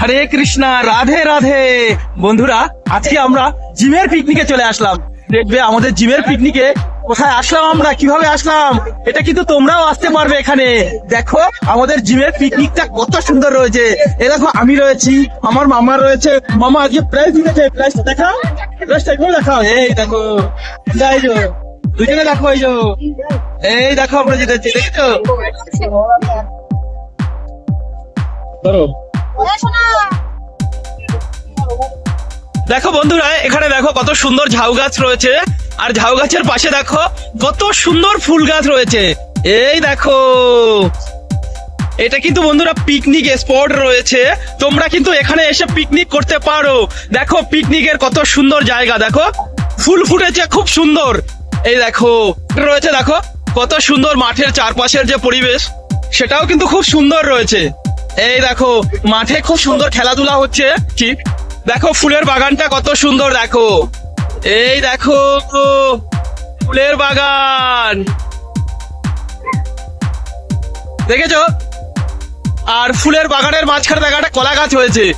হরে কৃষ্ণা, রাধে রাধে। বন্ধুরা, আজকে আমরা জিমের পিকনিকে চলে আসলাম। দেখবে আমাদের জিমের পিকনিকে কোথায় আসলাম আমরা, কীভাবে আসলাম, এটা কিন্তু তোমরাও আসতে পারবে এখানে। দেখো, আমাদের জিমের পিকনিকটা কত সুন্দর রয়েছে। এ দেখো, আমি রয়েছি, আমার মামা রয়েছে। মামা আজকে প্রাইজ দিয়েছে প্রাইজ দেখাও প্রাইজটা একটু দেখাও। এই দেখো, যাই দুজনে দেখো, এই এই দেখো, আমরা জিতেছি, দেখছ? ধরো। দেখো বন্ধুরা, এখানে দেখো কত সুন্দর ঝাউ গাছ রয়েছে। আর ঝাউ গাছের পাশে দেখো কত সুন্দর ফুল গাছ রয়েছে। এই দেখো। এটা কিন্তু বন্ধুরা পিকনিক স্পট রয়েছে। তোমরা কিন্তু এখানে এসে পিকনিক করতে পারো। দেখো পিকনিকের কত সুন্দর জায়গা, দেখো। ফুল ফুটেছে, খুব সুন্দর। এই দেখো রয়েছে, দেখো। কত সুন্দর মাঠের চারপাশের যে পরিবেশ, সেটাও কিন্তু খুব সুন্দর রয়েছে। এই দেখো, মাঠে খুব সুন্দর খেলাধুলা হচ্ছে। কি? দেখো, ফুলের বাগানটা কত সুন্দর, দেখো। এই দেখো, ফুলের বাগান। দেখেছ? আর ফুলের বাগানের মাঝখানে দেখা একটা কলা গাছ হয়েছে।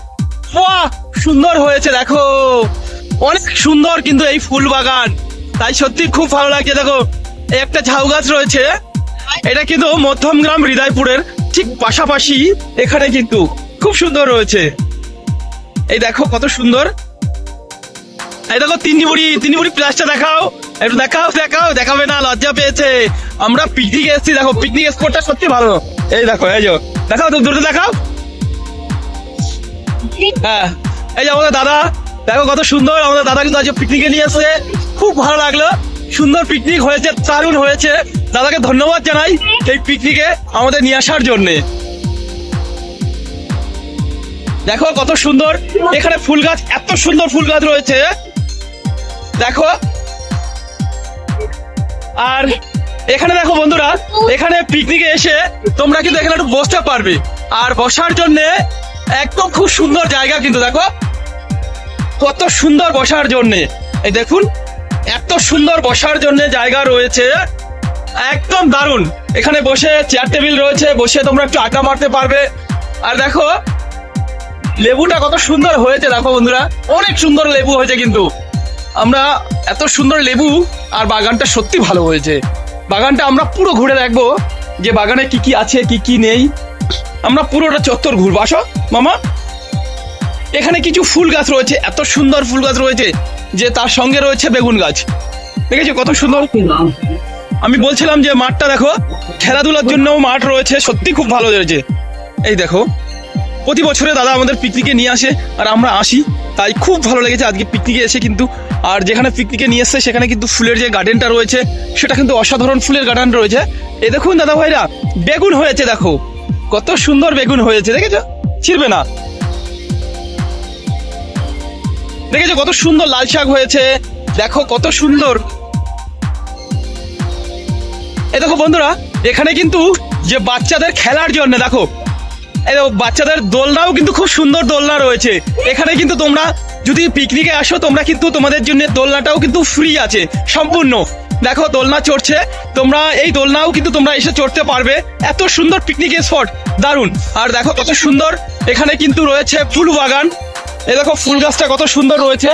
বাহ, সুন্দর হয়েছে, দেখো। অনেক সুন্দর কিন্তু এই ফুল বাগান। তাই সত্যি খুব ভালো লাগছে, দেখো। একটা ঝাউ গাছ রয়েছে। এটা কিন্তু মধ্যমগ্রাম হৃদয়পুরের ঠিক পাশাপাশি এখানে কিন্তু খুব সুন্দর রয়েছে। এই দেখো কত সুন্দর। এই দেখো তিন বুড়ি তিন বুড়ি প্লাসটা দেখাও। একটু দেখাও দেখাও, দেখাবে না, লজ্জা পেয়েছে। আমরা পিকনিক এসেছি, দেখো পিকনিক স্পটটা সত্যি ভালো। এই দেখো, এই যে, দেখাও তো দূরে দেখাও। হ্যাঁ এই যে আমাদের দাদা, দেখো কত সুন্দর, আমাদের দাদা কিন্তু আজ পিকনিকে নিয়ে এসেছে। খুব ভালো লাগল। সুন্দর পিকনিক হয়েছে, দারুণ হয়েছে। দাদাকে ধন্যবাদ জানাই এই পিকনিকে আমাদের নিয়ে আসার জন্যে। দেখো কত সুন্দর, এখানে ফুল গাছ, এত সুন্দর ফুল গাছ রয়েছে। দেখো। আর এখানে দেখো বন্ধুরা, এখানে পিকনিকে এসে তোমরা কিন্তু এখানে একটু বসতে পারবে। আর বসার জন্য একদম খুব সুন্দর জায়গা কিন্তু, দেখো। কত সুন্দর বসার জন্য। এই দেখুন, এত সুন্দর বসার জন্য জায়গা রয়েছে। একদম দারুণ। এখানে বসে চেয়ার টেবিল রয়েছে, বসে তোমরা একটু আড্ডা মারতে পারবে। আর দেখো, লেবুটা কত সুন্দর হয়েছে, দেখো বন্ধুরা। অনেক সুন্দর লেবু হয়েছে কিন্তু। আমরা এত সুন্দর লেবু, আর বাগানটা সত্যি ভালো হয়েছে। বাগানটা আমরা পুরো ঘুরে দেখব, যে বাগানে কি কি আছে, কি কি নেই। আমরা পুরোটা চত্বর ঘুরবো। আসো, মামা। এখানে কিছু ফুল গাছ রয়েছে, এত সুন্দর ফুল গাছ রয়েছে, যে তার সঙ্গে রয়েছে বেগুন গাছ। দেখেছ কত সুন্দর? আমি বলছিলাম যে মাঠটা দেখো, খেলাধুলার জন্য মাঠ রয়েছে, সত্যি খুব ভালো রয়েছে এই দেখো, প্রতি বছরে দাদা আমাদের পিকনিকে নিয়ে আসে, আর আমরা আসি, তাই খুব ভালো লেগেছে আজকে পিকনিকে এসে কিন্তু। আর যেখানে পিকনিকে নিয়ে এসছে, সেখানে কিন্তু ফুলের যে গার্ডেনটা রয়েছে, সেটা কিন্তু অসাধারণ ফুলের গার্ডেন রয়েছে। এই দেখুন দাদা ভাইরা, বেগুন হয়েছে দেখো, কত সুন্দর বেগুন হয়েছে, দেখেছ? ছিড়বে না। দেখেছ কত সুন্দর লাল শাক হয়েছে, দেখো কত সুন্দর। এই দেখো বন্ধুরা, এখানে কিন্তু যে বাচ্চাদের খেলার জন্য, দেখো, এই বাচ্চাদের দোলনাও কিন্তু খুব সুন্দর দোলনা রয়েছে। এখানে কিন্তু তোমরা যদি পিকনিকে আসো, তোমরা কিন্তু তোমাদের জন্য দোলনাটাও কিন্তু ফ্রি আছে, সম্পূর্ণ। দেখো, দোলনা চড়ছে, তোমরা এই দোলনাও কিন্তু তোমরা এসে চড়তে পারবে। এত সুন্দর পিকনিক স্পট দারুণ। আর দেখো, কত সুন্দর, এখানে কিন্তু রয়েছে ফুল বাগান। এ দেখো, ফুল গাছটা কত সুন্দর রয়েছে।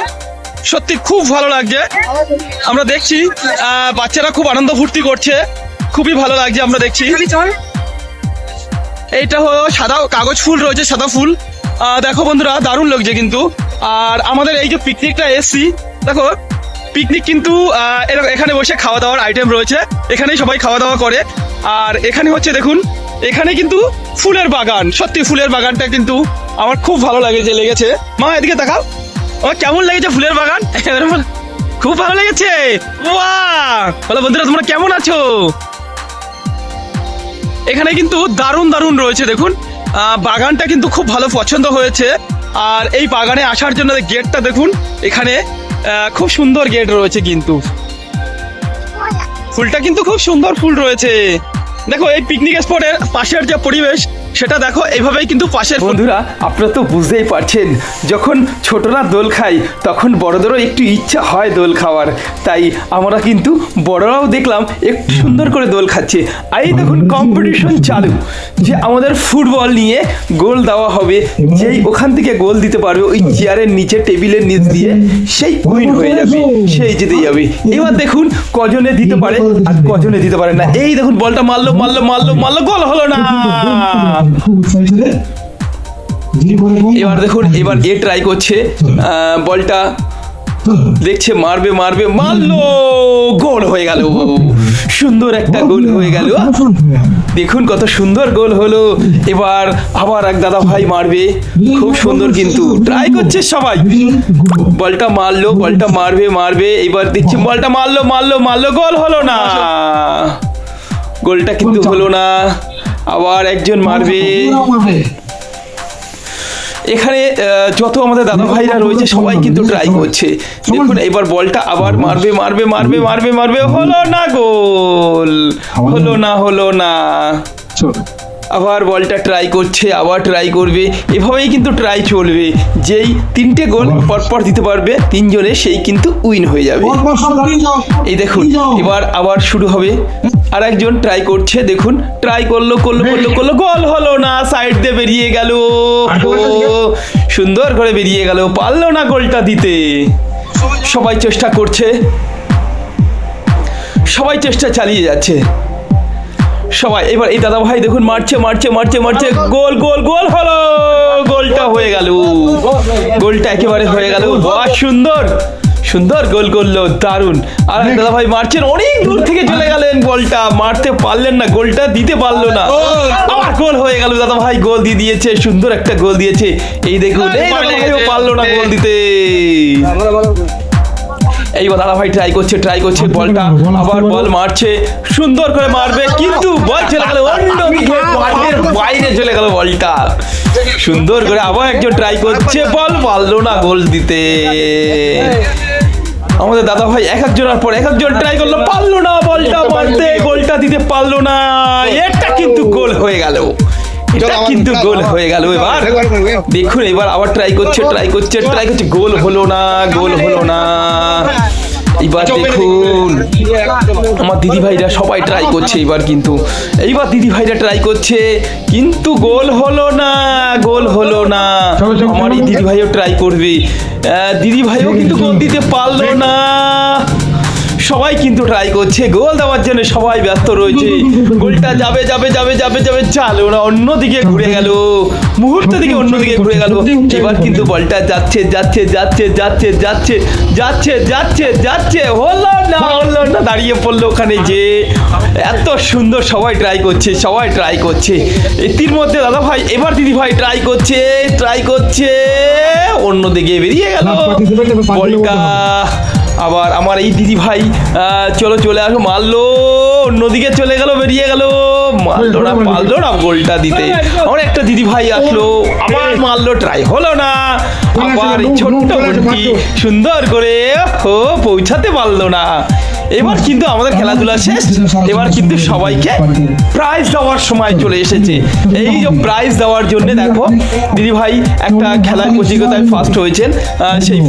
সত্যি খুব ভালো লাগছে। আমরা দেখছি বাচ্চারা খুব আনন্দ ফুর্তি করছে। খুবই ভালো লাগছে আমরা দেখছি। এইটা হলো সাদা কাগজ ফুল রয়েছে সাদা ফুল। আহ, দেখো বন্ধুরা দারুণ লাগছে কিন্তু। আর আমাদের এই যে পিকনিকটা এসছি দেখো পিকনিক কিন্তু এখানে বসে খাওয়া দাওয়ার আইটেম রয়েছে এখানেই সবাই খাওয়া দাওয়া করে। আর এখানে হচ্ছে দেখুন এখানে কিন্তু ফুলের বাগান সত্যি ফুলের বাগানটা কিন্তু আমার খুব ভালো লাগেছে লেগেছে। মা এদিকে দেখাও আমার কেমন লেগেছে ফুলের বাগান? খুব ভালো লেগেছে। বাহ বলো বন্ধুরা তোমরা কেমন আছো? এখানে কিন্তু দারুণ দারুণ রয়েছে, দেখুন। বাগানটা কিন্তু খুব ভালো পছন্দ হয়েছে। আর এই বাগানে আসার জন্য গেটটা, দেখুন, এখানে খুব সুন্দর গেট রয়েছে কিন্তু। ফুলটা কিন্তু খুব সুন্দর ফুল রয়েছে। দেখো, এই পিকনিক স্পটের পাশের যে পরিবেশ সেটা দেখো, এইভাবেই কিন্তু পাশের বন্ধুরা, আপনারা তো বুঝতেই পারছেন, যখন ছোটরা দোল খায়, তখন বড়দেরও একটু ইচ্ছা হয় দোল খাওয়ার। তাই আমরা কিন্তু বড়রাও দেখলাম একটু সুন্দর করে দোল খাচ্ছে। আর এই দেখুন কম্পিটিশন চালু, যে আমাদের ফুটবল নিয়ে গোল দেওয়া হবে, যেই ওখান থেকে গোল দিতে পারবে, ওই চেয়ারের নিচে টেবিলের নিচ দিয়ে, সেই উইন হয়ে যাবে, সেই জিতে যাবে। এবার দেখুন, কজনে দিতে পারে আর কজনে দিতে পারে না। এই দেখুন, বলটা মারলো মারলো মারলো মারলো, গোল হলো না। এবার দেখুন এবার এ ট্রাই করছে বলটা দেখছে মারবে মারবে মারলো গোল হয়ে গেল সুন্দর একটা গোল হয়ে গেল দেখুন কত সুন্দর গোল হলো এবার আবার এক দাদা ভাই মারবে খুব সুন্দর কিন্তু ট্রাই করছে সবাই। বলটা মারলো বলটা মারবে মারবে এবার দেখছি বলটা মারলো মারলো মারলো গোল হলো না। গোলটা কিন্তু হলো না। আবার একজন মারবে। এখানে যত আমাদের দাদা ভাইরা রয়েছে, সবাই কিন্তু ট্রাই করছে। দেখুন, এবার বলটা আবার মারবে মারবে মারবে মারবে মারবে। হলো না গোল। হলো না হলো না। আবার বলটা ট্রাই করছে, আবার ট্রাই করবে। এভাবেই কিন্তু ট্রাই চলবে। যেই তিনটে গোল পরপর দিতে পারবে, তিনজনে সেই কিন্তু উইন হয়ে যাবে। এই দেখুন, এবার, আবার শুরু হবে। আর একজন ট্রাই করছে দেখুন ট্রাই করল করল করল করল গোল হলো না সাইড দিয়ে বেরিয়ে গেল। সুন্দর করে বেরিয়ে গেল পারল না গোলটা দিতে। সবাই চেষ্টা করছে। সবাই চেষ্টা চালিয়ে যাচ্ছে। সবাই এবার এই দাদা ভাই দেখুন মারছে মারছে মারছে মারছে গোল গোল গোল হলো গোলটা হয়ে গেল। গোলটা একেবারে হয়ে গেল। বাহ সুন্দর। সুন্দর গোল করল দারুণ আর দাদা ভাই মারছেন অনেক দূর থেকে চলে গেলেন বলটা। মারতে পারলেন না গোলটা দিতে পারল না। আবার গোল হয়ে গেল দাদা ভাই গোল দিয়ে দিয়েছে সুন্দর একটা গোল দিয়েছে। এই দেখুন এই পারল না গোল দিতে। এইবার দাদা ভাই ট্রাই করছে ট্রাই করছে বলটা। আবার বল মারছে সুন্দর করে মারবে কিন্তু বল চলে গেল মাঠের বাইরে চলে গেল বলটা। সুন্দর করে আবার একজন ট্রাই করছে বল পারল না গোল দিতে। আমাদের দাদা ভাই এক এক জোড়ার পর এক এক জোড় ট্রাই করল পারল না বলটা মারতে গোলটা দিতে পারল না। এটা কিন্তু গোল হয়ে গেল। এটা কিন্তু গোল হয়ে গেল। এবার দেখুন এবার আবার ট্রাই করছে ট্রাই করছে ট্রাই করছে গোল হলো না গোল হলো না। এবার দেখুন। আমার দিদি ভাইরা সবাই ট্রাই করছে এবার কিন্তু। এইবার দিদি ভাইরা ট্রাই করছে কিন্তু গোল হলো না গোল হলো না। আমার দিদি ভাইও ট্রাই করবে। আহ, দিদি ভাইও কিন্তু গোল দিতে পারল না। সবাই কিন্তু ট্রাই করছে। গোল দেওয়ার জন্য সবাই ব্যস্ত রয়েছে। গোলটা যাবে যাবে যাবে যাবে যাবে চালো। না অন্যদিকে ঘুরে গেল। মুহূর্ত দিকে অন্যদিকে ঘুরে গেল। এবার কিন্তু বলটা যাচ্ছে যাচ্ছে যাচ্ছে যাচ্ছে যাচ্ছে যাচ্ছে যাচ্ছে যাচ্ছে। হলো না হলো না দাঁড়িয়ে পড়ল ওখানে যে এত সুন্দর সবাই ট্রাই করছে সবাই ট্রাই করছে। এটির মধ্যে দাদা ভাই এবার দিদি ভাই ট্রাই করছে ট্রাই করছে। অন্যদিকে বেরিয়ে গেল। বলটা আবার আমার এই দিদি ভাই চলো চলে আসো। মারলো অন্যদিকে চলে গেল বেরিয়ে গেল। মারলো না পারল না গোলটা দিতে। আমার একটা দিদি ভাই আসলো। আবার মারলো ট্রাই হলো না। আবার ছোট্ট বোনটি সুন্দর করে ও পৌঁছাতে পারল না। এবার কিন্তু আমাদের খেলাধুলা শেষ। এবার কিন্তু সবাইকে প্রাইজ দেওয়ার সময় চলে এসেছে। এই যে প্রাইজ দেওয়ার জন্য দেখো দিদি ভাই একটা খেলার প্রতিযোগিতায় ফার্স্ট হয়েছেন। সেই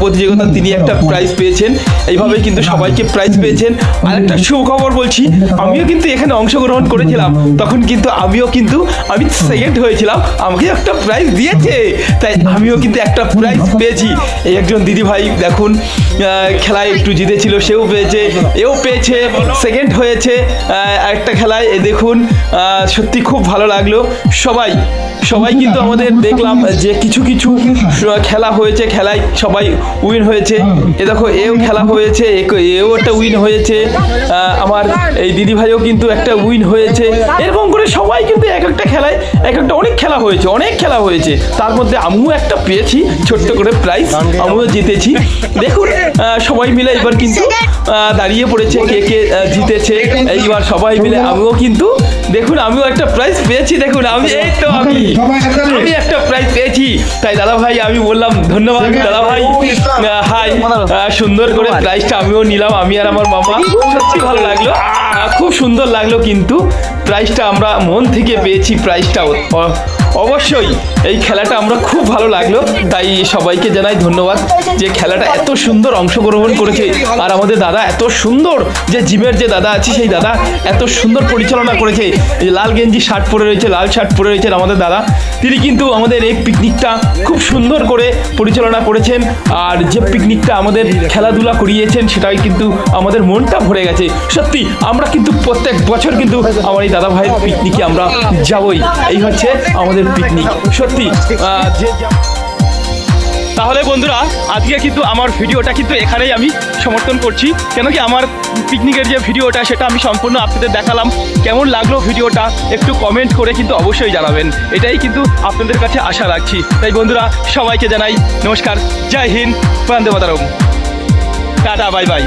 প্রতিযোগিতা তিনি একটা প্রাইজ পেয়েছেন। এইভাবে কিন্তু সবাইকে প্রাইজ পেয়েছেন। আর একটা সুখবর বলছি, আমিও কিন্তু এখানে অংশগ্রহণ করেছিলাম। তখন কিন্তু আমিও কিন্তু, আমি সেকেন্ড হয়েছিলাম। আমাকে একটা প্রাইজ দিয়েছে। তাই আমিও কিন্তু একটা প্রাইজ পেয়েছি। একজন দিদি ভাই দেখুন খেলায় একটু জিতেছিল, সেও পেয়েছে এও পেয়েছে সেকেন্ড হয়েছে একটা খেলায়। দেখুন সত্যি খুব ভালো লাগল। সবাই সবাই কিন্তু আমাদের দেখলাম যে কিছু কিছু খেলা হয়েছে, খেলায় সবাই উইন হয়েছে। এ দেখো, এও খেলা হয়েছে এও একটা উইন হয়েছে। আমার এই দিদি ভাইও কিন্তু একটা উইন হয়েছে। এরকম করে সবাই কিন্তু এক একটা খেলায়, এক একটা অনেক খেলা হয়েছে, অনেক খেলা হয়েছে। তার মধ্যে আমিও একটা পেয়েছি, ছোট্ট করে প্রাইজ আমিও জিতেছি। দেখুন সবাই মিলে এবার কিন্তু দাঁড়িয়ে পড়েছে কে কে জিতেছে এইবার সবাই মিলে। আমিও কিন্তু দেখুন আমিও একটা প্রাইজ পেয়েছি দেখুন আমি এই তো আমি আমি একটা প্রাইজ পেয়েছি। তাই দাদা ভাই আমি বললাম ধন্যবাদ দাদা ভাই হাই সুন্দর করে প্রাইজটা আমিও নিলাম আমি আর আমার মামা। সত্যি ভালো লাগল। খুব সুন্দর লাগল কিন্তু প্রাইজটা আমরা মন থেকে পেয়েছি প্রাইজটা। অবশ্যই এই খেলাটা আমরা খুব ভালো লাগল, তাই সবাইকে জানাই ধন্যবাদ যে খেলাটা এত সুন্দর অংশগ্রহণ করেছে। আর আমাদের দাদা এত সুন্দর যে জিমের যে দাদা আছে, সেই দাদা এত সুন্দর পরিচালনা করেছে। এই লাল গেঞ্জি শার্ট পরে রয়েছে, লাল শার্ট পরে রয়েছেন আমাদের দাদা। তিনি কিন্তু আমাদের এই পিকনিকটা খুব সুন্দর করে পরিচালনা করেছেন। আর যে পিকনিকটা আমাদের খেলাধুলা করিয়েছেন, সেটাই কিন্তু আমাদের মনটা ভরে গেছে। সত্যি, আমরা কিন্তু প্রত্যেক বছর কিন্তু আমার এই দাদা ভাইয়ের পিকনিকে আমরা যাবই। এই হচ্ছে আমাদের পিকনিক সত্যি তাহলে বন্ধুরা, আজকে কিন্তু আমার ভিডিওটা কিন্তু এখানেই আমি সমর্থন করছি। কেন কি আমার পিকনিকের যে ভিডিওটা, সেটা আমি সম্পূর্ণ আপনাদের দেখালাম। কেমন লাগল ভিডিওটা, একটু কমেন্ট করে কিন্তু অবশ্যই জানাবেন। এটাই কিন্তু আপনাদের কাছে আশা রাখছি। তাই বন্ধুরা, সবাইকে জানাই নমস্কার। জয় হিন্দ, বন্দে মাতারম। Tata bye bye